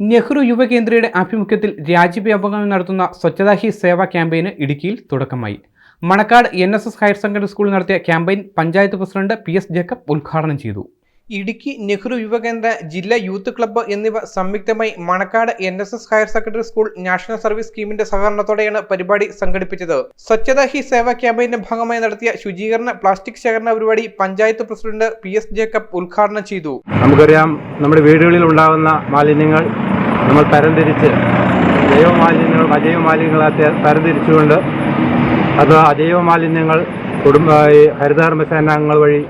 നെഹ്റു യുവകേന്ദ്രയുടെ ആഭിമുഖ്യത്തിൽ രാജ്യവ്യാപകമായി നടത്തുന്ന സ്വച്ഛതാ ഹി സേവ ക്യാമ്പയിന് ഇടുക്കിയിൽ തുടക്കമായി. Manakkad N S S higher secondary സ്കൂളിൽ നടത്തിയ campaign panchayat president P S Jacob ഉദ്ഘാടനം ചെയ്തു. ഇടുക്കി നെഹ്റു യുവകേന്ദ്ര ജില്ലാ യൂത്ത് ക്ലബ്ബ് എന്നിവ സംയുക്തമായി Manakkad N S S higher secondary school national service സ്കീമിന്റെ സഹകരണത്തോടെയാണ് പരിപാടി സംഘടിപ്പിച്ചത്. സ്വച്ഛതാ ഹി സേവ ക്യാമ്പയിന്റെ ഭാഗമായി നടത്തിയ ശുചീകരണ പ്ലാസ്റ്റിക് ശേഖരണ പരിപാടി panchayat president P S Jacob ഉദ്ഘാടനം ചെയ്തു. നമുക്കറിയാം നമ്മുടെ വീടുകളിൽ ഉണ്ടാകുന്ന മാലിന്യങ്ങൾ നമ്മൾ തരംതിരിച്ച് ജൈവ മാലിന്യങ്ങൾ അജൈവ മാലിന്യങ്ങളായി ത- തരംതിരിച്ചുകൊണ്ട് അത് അജൈവ മാലിന്യങ്ങൾ കുടുംബ ഈ ഹരിതകർമ്മ സേനാംഗങ്ങൾ വഴി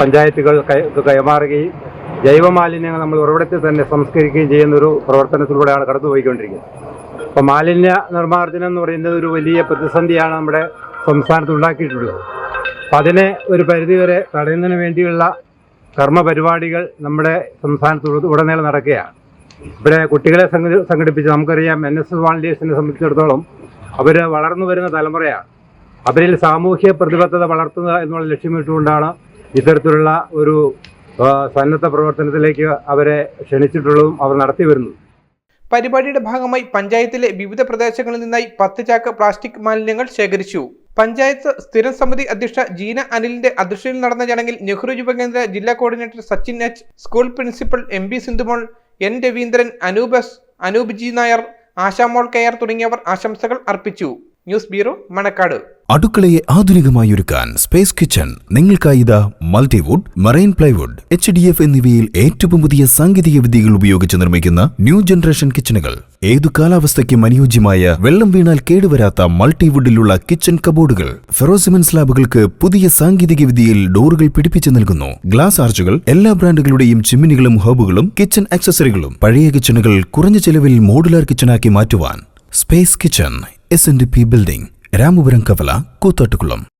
പഞ്ചായത്തുകൾ കൈമാറുകയും ജൈവ മാലിന്യങ്ങൾ നമ്മൾ ഉറവിടത്തിൽ തന്നെ സംസ്കരിക്കുകയും ചെയ്യുന്ന ഒരു പ്രവർത്തനത്തിലൂടെയാണ് കടന്നുപോയിക്കൊണ്ടിരിക്കുന്നത്. അപ്പോൾ മാലിന്യ നിർമ്മാർജനം എന്ന് പറയുന്നത് ഒരു വലിയ പ്രതിസന്ധിയാണ് നമ്മുടെ സംസ്ഥാനത്ത് ഉണ്ടാക്കിയിട്ടുള്ളത്. അപ്പം അതിനെ ഒരു പരിധിവരെ തടയുന്നതിന് വേണ്ടിയുള്ള കർമ്മ പരിപാടികൾ നമ്മുടെ സംസ്ഥാനത്ത് ഉട- ഉടനീളം നടക്കുകയാണ്. ഇവിടെ കുട്ടികളെ സംഘ സംഘടിപ്പിച്ച് നമുക്കറിയാം എൻ എസ് എസ് വാളണ്ടിയേഴ്സിനെ സംബന്ധിച്ചിടത്തോളം അവർ വളർന്നു വരുന്ന തലമുറയാണ്. അവരിൽ സാമൂഹ്യ പ്രതിബദ്ധത വളർത്തുക എന്നുള്ള ലക്ഷ്യമിട്ടുകൊണ്ടാണ് ഇത്തരത്തിലുള്ള ഒരു സന്നദ്ധ പ്രവർത്തനത്തിലേക്ക് അവരെ ക്ഷണിച്ചിട്ടുള്ളതും അവർ നടത്തി വരുന്നത്. പരിപാടിയുടെ ഭാഗമായി പഞ്ചായത്തിലെ വിവിധ പ്രദേശങ്ങളിൽ നിന്നായി പത്ത് ചാക്ക് പ്ലാസ്റ്റിക് മാലിന്യങ്ങൾ ശേഖരിച്ചു. പഞ്ചായത്ത് സ്ഥിരം സമിതി അധ്യക്ഷ ജീന അനിലിന്റെ അധ്യക്ഷതയിൽ നടന്ന ചടങ്ങിൽ നെഹ്റു യുവകേന്ദ്ര ജില്ലാ coordinator Sachin H school principal M B Sindhumol N Raveendran അനൂപസ് Anoop G Nair Ashamol കെയർ തുടങ്ങിയവർ ആശംസകൾ അർപ്പിച്ചു. News bureau Manakkad. അടുക്കളയെ ആധുനികമായി ഒരുക്കാൻ സ്പേസ് കിച്ചൺ നിങ്ങൾക്കായി ഇതാ multiwood marine plywood H D F എന്നിവയിൽ ഏറ്റവും പുതിയ സാങ്കേതിക വിദ്യകൾ ഉപയോഗിച്ച് നിർമ്മിക്കുന്ന ന്യൂ ജനറേഷൻ കിച്ചണുകൾ ഏതു കാലാവസ്ഥയ്ക്കും അനുയോജ്യമായ വെള്ളം വീണാൽ കേടുവരാത്ത മൾട്ടിവുഡിലുള്ള കിച്ചൺ കബോർഡുകൾ. ഫെറോസിമൻ സ്ലാബുകൾക്ക് പുതിയ സാങ്കേതിക വിദ്യയിൽ ഡോറുകൾ പിടിപ്പിച്ചു നൽകുന്നു. ഗ്ലാസ് ആർച്ചുകൾ എല്ലാ ബ്രാൻഡുകളുടെയും ചിമ്മിനികളും ഹബുകളും കിച്ചൺ ആക്സസറികളും പഴയ കിച്ചണുകൾ കുറഞ്ഞ ചെലവിൽ മോഡുലാർ കിച്ചണാക്കി മാറ്റുവാൻ. Space kitchen S N D P building Ramapuram കവല കൂത്താട്ടുകുളം.